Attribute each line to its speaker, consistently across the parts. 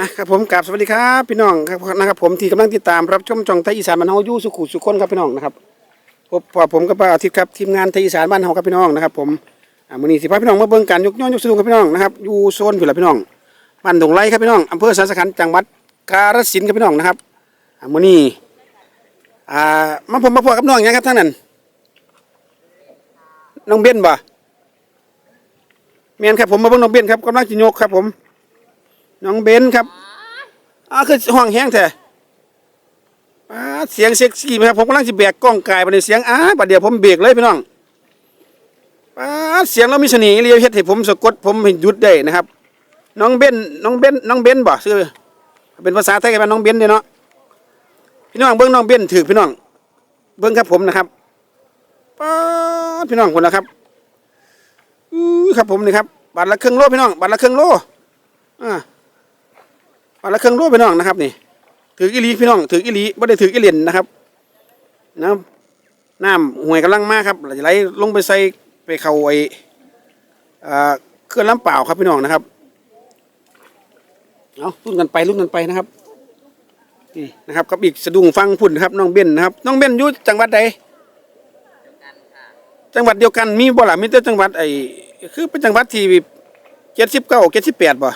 Speaker 1: อะครับผมกราบสวัสดีครับพี่น้องครับนะครับผมที่กำลังติดตามรับชมช่องไทยอีสานบ้านเฮาอยู่สุขุสุขคนครับพี่น้องนะครับพบพอผมกับป้าอาทิตย์ครับทีมงานไทยอีสานบ้านเฮาครับพี่น้องนะครับผมอ่ามื้อนี้สิพาพี่น้องมาเบิ่งการยกย่อยกสนุกครับพี่น้องนะครับอยู่โซนพี่ละพี่น้องบ้านดงไร่ครับพี่น้องอำเภอสันสันจังหวัดกาฬสินธุ์ครับพี่น้องนะครับอ่ามื้อนี้อ่ามาผมมาพบกับน้องหยังครับท่านนั้นน้องเบนบ่แม่นครับผมมาเบิ่งน้องเบนครับกำลังสิยกครับผม น้องเบนครับอ่าคือห้องแห้งแท้อาเสียงเซ็กซี่ไหมครับผมกำลังสิแบกกล้องกายไปในเสียงอ้าบัดเดี๋ยวผมเบรกเลยพี่น้องอ่าเสียงเรามีเสน่ห์เรียเฮ็ดให้ผมสะกดผมให้หยุดได้นะครับ น้องเบนน้องเบนน้องเบนบ่ชื่อเป็นภาษาไทยกันน้องเบนเด้เนาะพี่น้องเบิ่งน้องเบนถือพี่น้อง เบิ่งครับผมนะครับป๊าพี่น้องคนนะครับอื้อครับผมนี่ครับบาทละครึ่งโลพี่น้องบาทละครึ่งโลอ่า วันละเครื่องรูปพี่น้องนะครับนี่ถืออีหลีพี่น้องถืออีหลีไม่ได้ถืออีเหรียญนะครับน้ำน้ำห่วยกำลังมากครับไหลลงไปใส่ไปเข้าไอ้อ่าเครื่องล้ำเปล่าครับพี่น้องนะครับเอาลุ้นกันไปลุ้นกันไปนะครับนี่นะครับกับอีกสะดุ้งฟังพุ่นครับน้องเบนนะครับน้องเบนอยู่จังหวัดใดจังหวัดเดียวกันมีบ่ล่ะมีแต่จังหวัดไอ้คือเป็นจังหวัดที่เจ็ดสิบเก้าเจ็ดสิบแปดบ่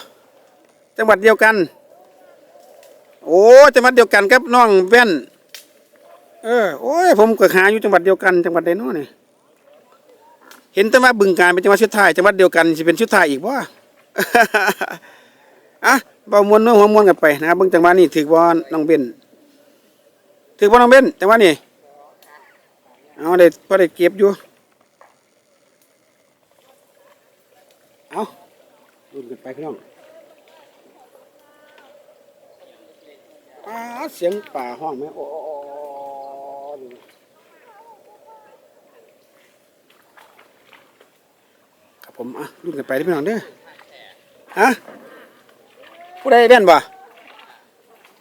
Speaker 1: จังหวัดเดียวกัน โอ้จังหวัดเดียวกันครับน้องแว่น เออโอ้ยผมก็หาอยู่จังหวัดเดียวกันจังหวัดใดน้อนี่เห็นแต่ว่าบึงการเป็นจังหวัดชุดไทยจังหวัดเดียวกันสิเป็นชุดไทยอีกบ่อะเบามวนเนื้อหัวมวนกันไปนะครับเบิ่งจังหวัดนี้ถือว่าน้องเบนถือว่าน้องเบนจังหวัดนี้เอาได้พอได้เก็บอยู่เอาดุนกันไปพี่น้อง ปลาเสียงป่าห้องไหมโอ้โอ้โอ้ดูครับผมอะรุ่นกันไปได้อพี่น้องเด้อฮะผู้ใดแว่นบ่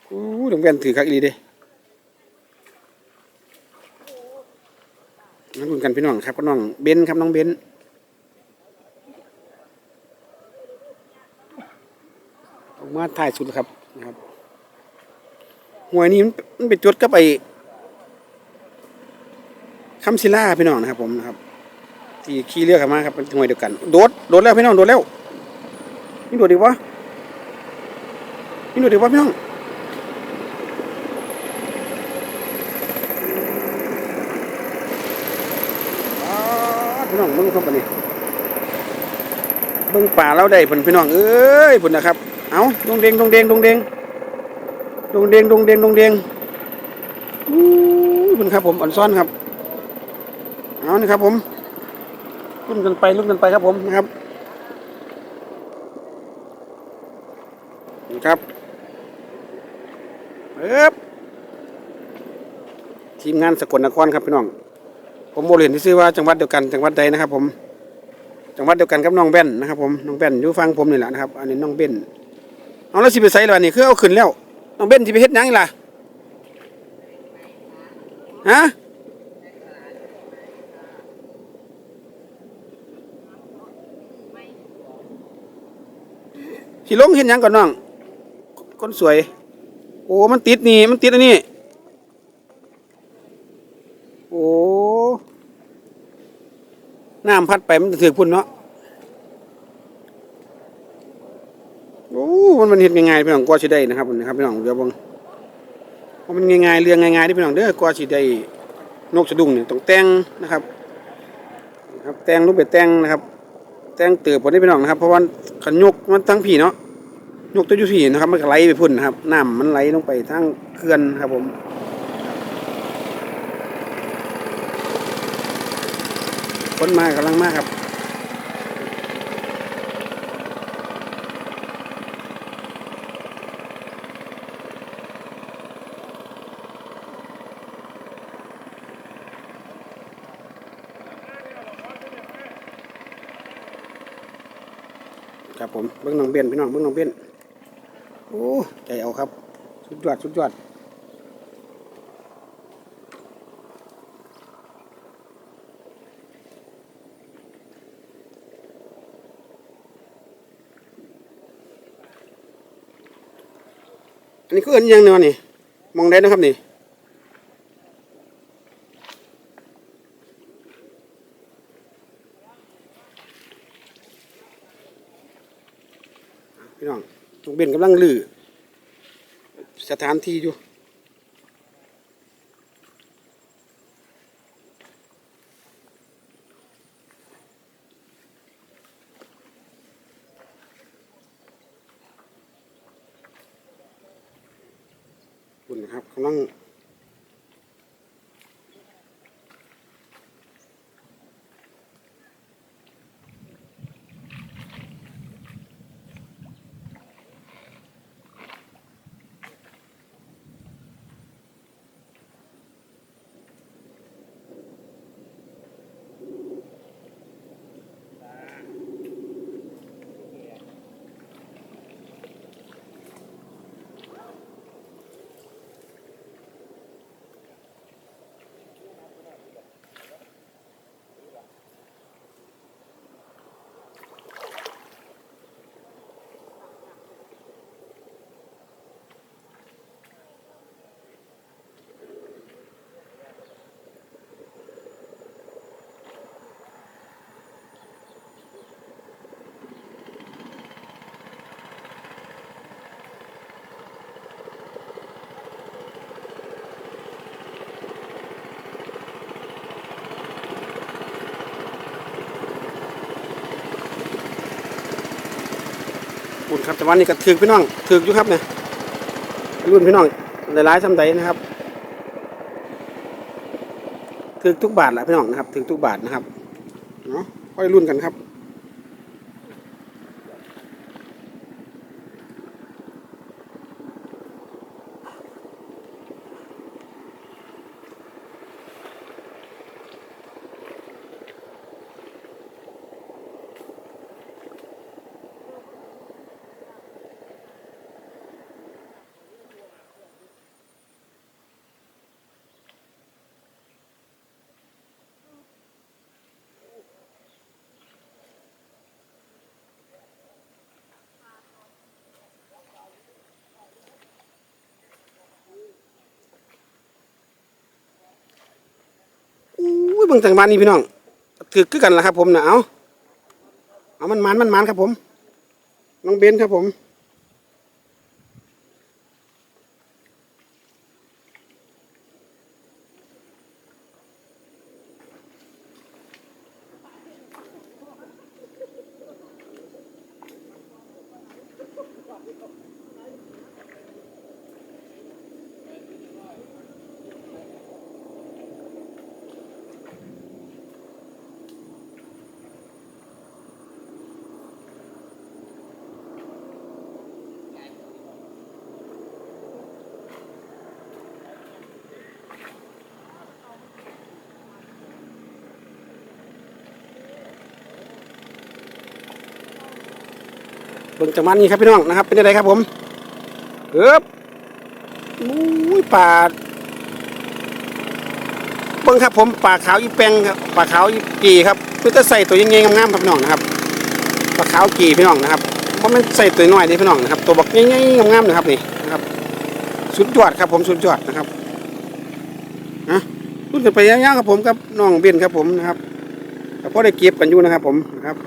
Speaker 1: อู้ถึงแว่นถือคักอีหลีเด้มารุ่นกันพี่น้องครับก็น้องเบนครับน้องเบนออกมาถ่ายสุดแล้วครับนะครับ หวยนี้มันมันไปจดกับไอ้คำศิลาพี่น้องนะครับ ผมนะครับ ที่ขี่เรือกันมาครับเป็นหวยเดียวกัน โดดโดดแล้วพี่น้องโดดแล้วนี่โดดดีวะนี่โดดดีวะพี่น้องพี่น้องเบิ่งเข้าไปนี่เบิ่งป่าเราได้ผลพี่น้องเอ้ยผลนะครับ เอาดงเดงดงเดงดงเดง ดงเดงดงเดงดงเดงอู้คุณครับผมอ่อนซ้อนครับเอานี่ครับผมลุ้นกันไปลุ้นกันไปครับผมนะครับนี่ครับเอ๊บทีมงานสกลนครครับพี่น้อง ผมโมเห็นที่ซื้อว่าจังหวัดเดียวกันจังหวัดใดนะครับ ผม จังหวัดเดียวกันกับน้องแบนนะครับผมน้องแบนอยู่ฟังผมนี่แหละนะครับ อันนี้น้องเบนเอาแล้วสิไปใส่แล้วนี่คือเอาขึ้นแล้ว น้องเบนที่ไปเฮ็ดยังล่ะฮะสิลงเฮ็ดหยังก่อนน้องคนสวย โอ้ มันติดนี่ มันติดอันนี้ โอ้ น้ำพัดไปมันจะถือพุ่นเนาะ โอ้ มันมันเห็นง่ายๆพี่น้องกว่าสิได้นะครับนะครับพี่น้องเดี๋ยวบังเพราะมันง่ายๆเรื่องง่ายๆที่พี่น้องเด้อกว่าสิได้นกสะดุ้งเนี่ยต้องแต่งนะครับ ครับแต่งรูปแบบแต่งนะครับ แต่งเติบผลได้พี่น้องนะครับ เพราะว่าขันยกมันทั้งผีเนาะยกตัวอยุผีนะครับ มันก็ไหลไปพุ่นนะครับน้ำมันไหลลงไปทางเขื่อนครับผมคนมากำลังมากครับ ครับผมเบื้องน้องเบี้ยนพี่น้องเบื้องน้องเบี้ยนโอ้ใจเอาครับ สุดยอดสุดยอดนนี้ก็เอินยังเนาะนี่มองได้นะครับนี่พี่น้องลุง เบนกำลังลือสถานที่อยู่คุณครับกำลัง คุณครับแต่วันนี้ก็ถือพี่น้องถืออยู่ครับเนี่ยรุ่นพี่น้องหลายๆสำไดนะครับถือทุกบาทแหละพี่น้องนะครับถือทุกบาทนะครับเนาะค่อยรุ่นกันครับ อุ้ ยเบิ่งทางบ้านนี่พี่น้องถือคือกันละครับ ผมนะเอาเอามันมันมันมันครับผม น้องเบนครับผม บิ่งจากมันนี่ครับพี่น้องนะครับ เป็นยังไงครับผมเอ๊บอุ้ยป่าเบิ่งครับผมป่าขาวอีแปงครับป่าขาวอีกีครับเพื่อจะใส่ตัวยังไงงามๆครับพี่น้องนะครับป่าขาวกีพี่น้องนะครับเพราะมันใส่ตัวน้อยนี่พี่น้องนะครับ ตัวบักยังไงงามๆนะครับนี่นะครับ สุดยอดครับผมสุดยอดนะครับนะรุ่นกันไปยาวๆครับผมกับน้องเบียนครับผมนะครับแต่พอได้เก็บกันอยู่นะครับผมนะครับ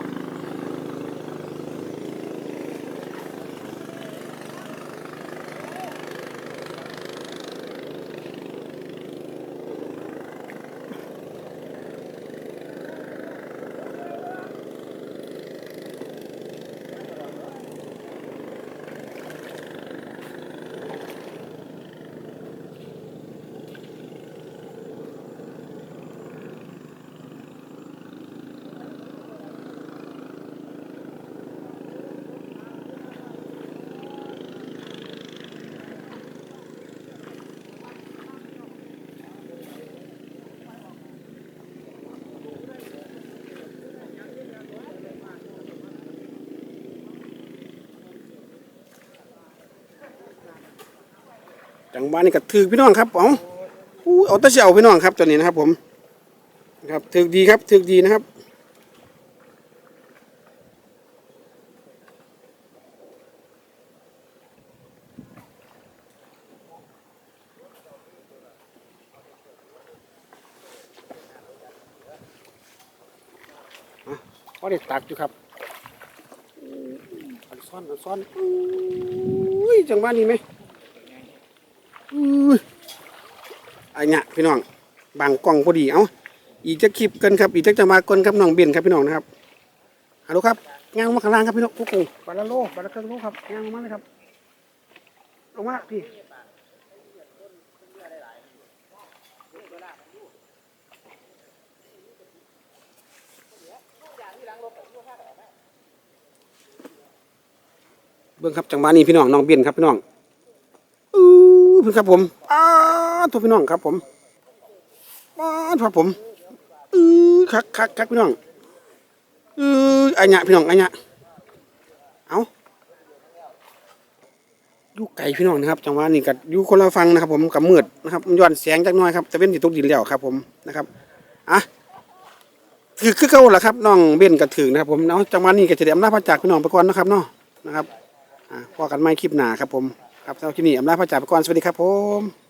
Speaker 1: จังหวะนี้ก็ถือพี่น้องครับเอาเอาตะเชียวพี่น้องครับตัวนี้นะครับ ผมครับถือดีครับถือดีนะครับพอได้ตักอยู่ครับอันซ้อนอันซ้อนอุ้ยจังหวะนี้ไหม อุ้ยอันเนี้ยพี่น้องบางกล้องพอดีเอ้าอีกจะคลิปกันครับ อีกจะจังหวะกันครับน้องเบนครับพี่น้องนะครับฮัลโหลครับงานมาข้างล่างครับพี่น้องกุ๊กบาลาโลบาลาเครื่องโลครับงานลงมาเลยครับลงมาพี่เบิ่งครับจังหวะนี้พี่น้องน้องเบียนครับพี่น้องอู้ เพิ่นครับผมอ้าทุกพี่น้องครับผมอ้าครับผมอือคักคักคักพี่น้องอืออันเนี้ยพี่น้องอันเนี้ยเอายู่ไกลพี่น้องนะครับจังหวะนี้ก็อยู่คนละฟังนะครับ ผมกับมืดนะครับมันย้อนแสงจักน่อยครับแต่เป็นที่ตกดินแล้วครับ ผมนะครับอะถือคือเก่าล่ะครับน้องเบนก็ถือนะครับ ผมเนาะจังหวะนี้ก็จะได้อำนาจพระจากพี่น้องไปก่อนนะครับเนาะนะครับอ่าพอกันไม่คลิปหนาครับผม ครับสำหรับคลิปนี้อำลาพระจ่าไปก่อนสวัสดีครับผม